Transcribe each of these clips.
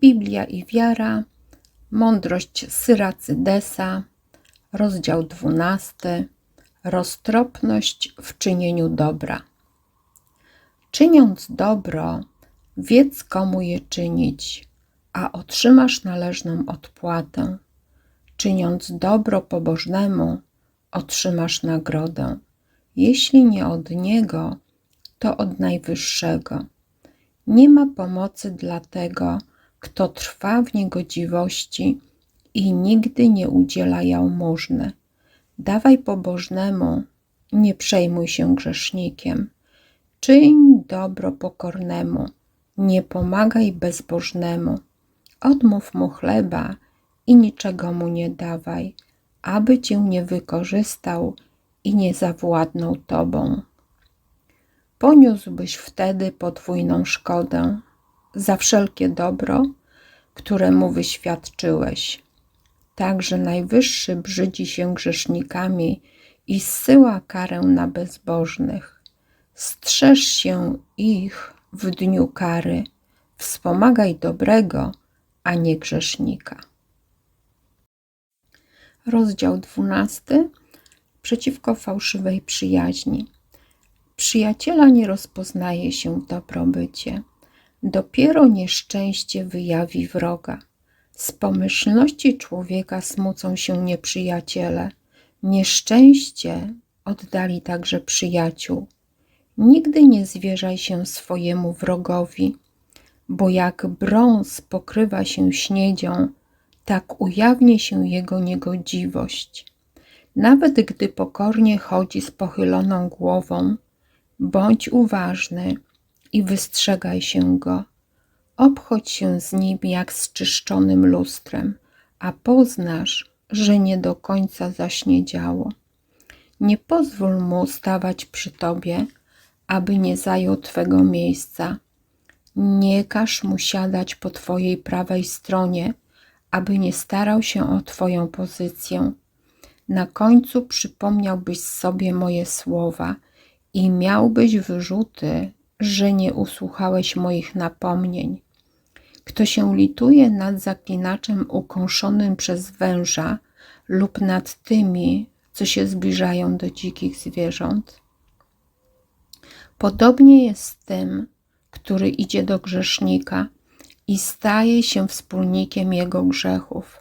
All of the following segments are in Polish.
Biblia i wiara, mądrość Syracydesa, rozdział 12, roztropność w czynieniu dobra. Czyniąc dobro, wiedz komu je czynić, a otrzymasz należną odpłatę. Czyniąc dobro pobożnemu, otrzymasz nagrodę. Jeśli nie od Niego, to od Najwyższego. Nie ma pomocy dla tego, kto trwa w niegodziwości i nigdy nie udziela jałmużny. Dawaj pobożnemu, nie przejmuj się grzesznikiem. Czyń dobro pokornemu, nie pomagaj bezbożnemu. Odmów mu chleba i niczego mu nie dawaj, aby cię nie wykorzystał i nie zawładnął tobą. Poniósłbyś wtedy podwójną szkodę za wszelkie dobro, które mu wyświadczyłeś. Także Najwyższy brzydzi się grzesznikami i zsyła karę na bezbożnych. Strzeż się ich w dniu kary, wspomagaj dobrego, a nie grzesznika. Rozdział 12 przeciwko fałszywej przyjaźni. Przyjaciela nie rozpoznaje się w dobrobycie. Dopiero nieszczęście wyjawi wroga. Z pomyślności człowieka smucą się nieprzyjaciele. Nieszczęście oddali także przyjaciół. Nigdy nie zwierzaj się swojemu wrogowi, bo jak brąz pokrywa się śniedzią, tak ujawni się jego niegodziwość. Nawet gdy pokornie chodzi z pochyloną głową, bądź uważny i wystrzegaj się go. Obchodź się z nim jak z czyszczonym lustrem, a poznasz, że nie do końca zaśniedziało. Nie pozwól mu stawać przy tobie, aby nie zajął twego miejsca. Nie każ mu siadać po twojej prawej stronie, aby nie starał się o twoją pozycję. Na końcu przypomniałbyś sobie moje słowa i miałbyś wyrzuty, że nie usłuchałeś moich napomnień. Kto się lituje nad zaklinaczem ukąszonym przez węża lub nad tymi, co się zbliżają do dzikich zwierząt? Podobnie jest z tym, który idzie do grzesznika i staje się wspólnikiem jego grzechów.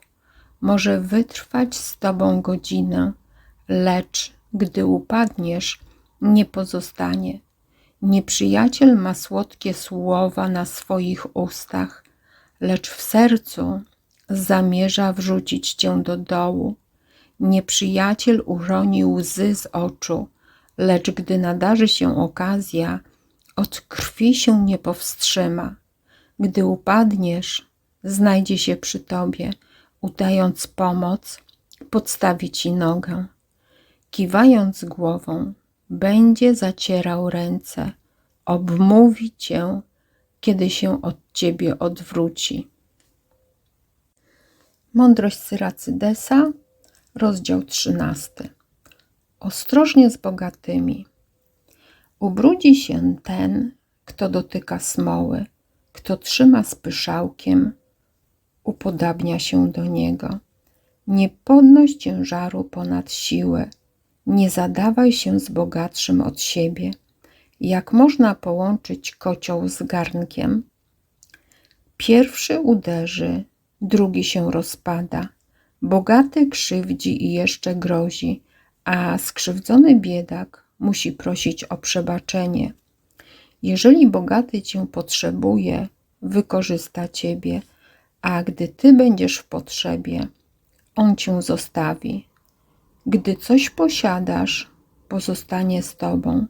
Może wytrwać z tobą godzinę, lecz gdy upadniesz, nie pozostanie. Nieprzyjaciel ma słodkie słowa na swoich ustach, lecz w sercu zamierza wrzucić cię do dołu. Nieprzyjaciel uroni łzy z oczu, lecz gdy nadarzy się okazja, od krwi się nie powstrzyma. Gdy upadniesz, znajdzie się przy tobie, udając pomoc, podstawi ci nogę. Kiwając głową, będzie zacierał ręce, obmówi cię, kiedy się od ciebie odwróci. Mądrość Syracydesa, rozdział 13. Ostrożnie z bogatymi. Ubrudzi się ten, kto dotyka smoły, kto trzyma z pyszałkiem, upodabnia się do niego. Nie podnoś ciężaru ponad siłę, nie zadawaj się z bogatszym od siebie. Jak można połączyć kocioł z garnkiem? Pierwszy uderzy, drugi się rozpada. Bogaty krzywdzi i jeszcze grozi, a skrzywdzony biedak musi prosić o przebaczenie. Jeżeli bogaty cię potrzebuje, wykorzysta ciebie, a gdy ty będziesz w potrzebie, on cię zostawi. Gdy coś posiadasz, pozostanie z tobą,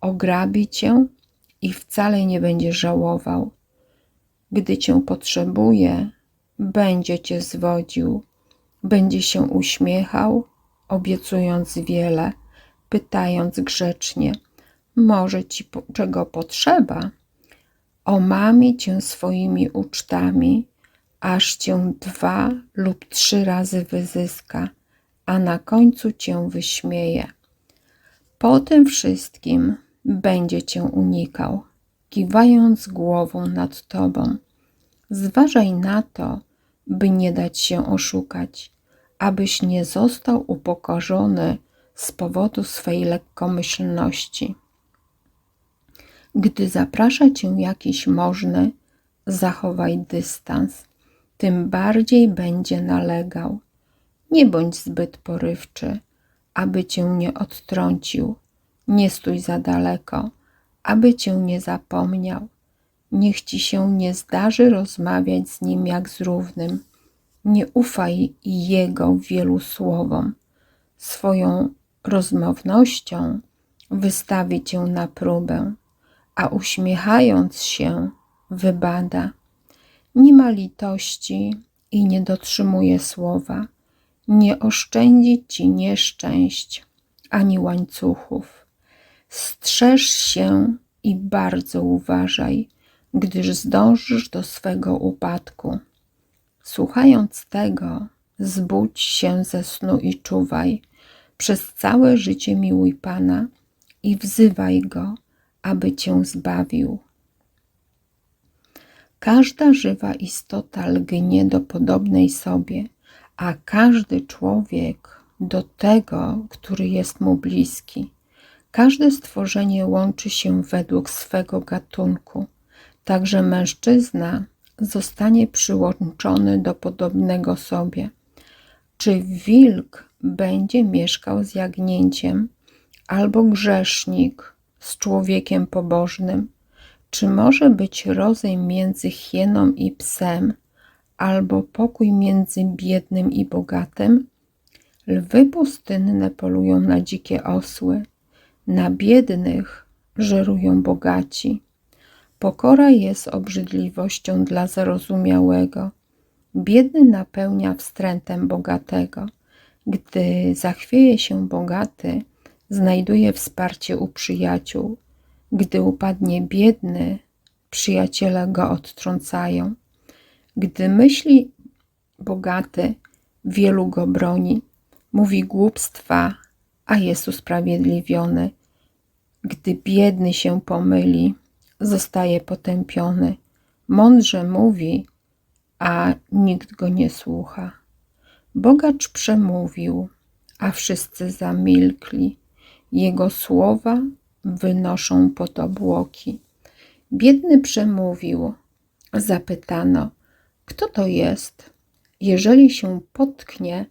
ograbi cię i wcale nie będzie żałował. Gdy cię potrzebuje, będzie cię zwodził, będzie się uśmiechał, obiecując wiele, pytając grzecznie, może ci po, czego potrzeba, omami cię swoimi ucztami, aż cię dwa lub trzy razy wyzyska a na końcu cię wyśmieje. Po tym wszystkim będzie cię unikał, kiwając głową nad tobą. Zważaj na to, by nie dać się oszukać, abyś nie został upokorzony z powodu swej lekkomyślności. Gdy zaprasza cię jakiś możny, zachowaj dystans, tym bardziej będzie nalegał. Nie bądź zbyt porywczy, aby cię nie odtrącił. Nie stój za daleko, aby cię nie zapomniał. Niech ci się nie zdarzy rozmawiać z nim jak z równym. Nie ufaj jego wielu słowom. Swoją rozmownością wystawi cię na próbę, a uśmiechając się wybada. Nie ma litości i nie dotrzymuje słowa. Nie oszczędzi ci nieszczęść ani łańcuchów. Strzeż się i bardzo uważaj, gdyż zdążysz do swego upadku. Słuchając tego, zbudź się ze snu i czuwaj. Przez całe życie miłuj Pana i wzywaj Go, aby Cię zbawił. Każda żywa istota lgnie do podobnej sobie, a każdy człowiek do tego, który jest mu bliski. Każde stworzenie łączy się według swego gatunku, także mężczyzna zostanie przyłączony do podobnego sobie. Czy wilk będzie mieszkał z jagnięciem, albo grzesznik z człowiekiem pobożnym? Czy może być rozejm między hieną i psem, albo pokój między biednym i bogatym? Lwy pustynne polują na dzikie osły, na biednych żerują bogaci. Pokora jest obrzydliwością dla zarozumiałego. Biedny napełnia wstrętem bogatego. Gdy zachwieje się bogaty, znajduje wsparcie u przyjaciół. Gdy upadnie biedny, przyjaciele go odtrącają. Gdy myśli bogaty, wielu go broni, mówi głupstwa, a jest usprawiedliwiony. Gdy biedny się pomyli, zostaje potępiony. Mądrze mówi, a nikt go nie słucha. Bogacz przemówił, a wszyscy zamilkli. Jego słowa wynoszą pod obłoki. Biedny przemówił. Zapytano, kto to jest? Jeżeli się potknie,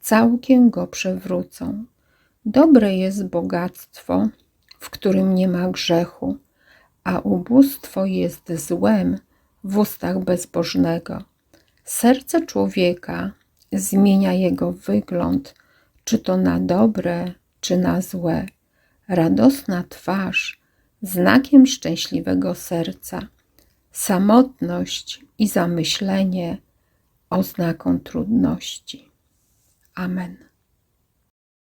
całkiem go przewrócą. Dobre jest bogactwo, w którym nie ma grzechu, a ubóstwo jest złem w ustach bezbożnego. Serce człowieka zmienia jego wygląd, czy to na dobre, czy na złe. Radosna twarz znakiem szczęśliwego serca, samotność i zamyślenie oznaką trudności. Amen.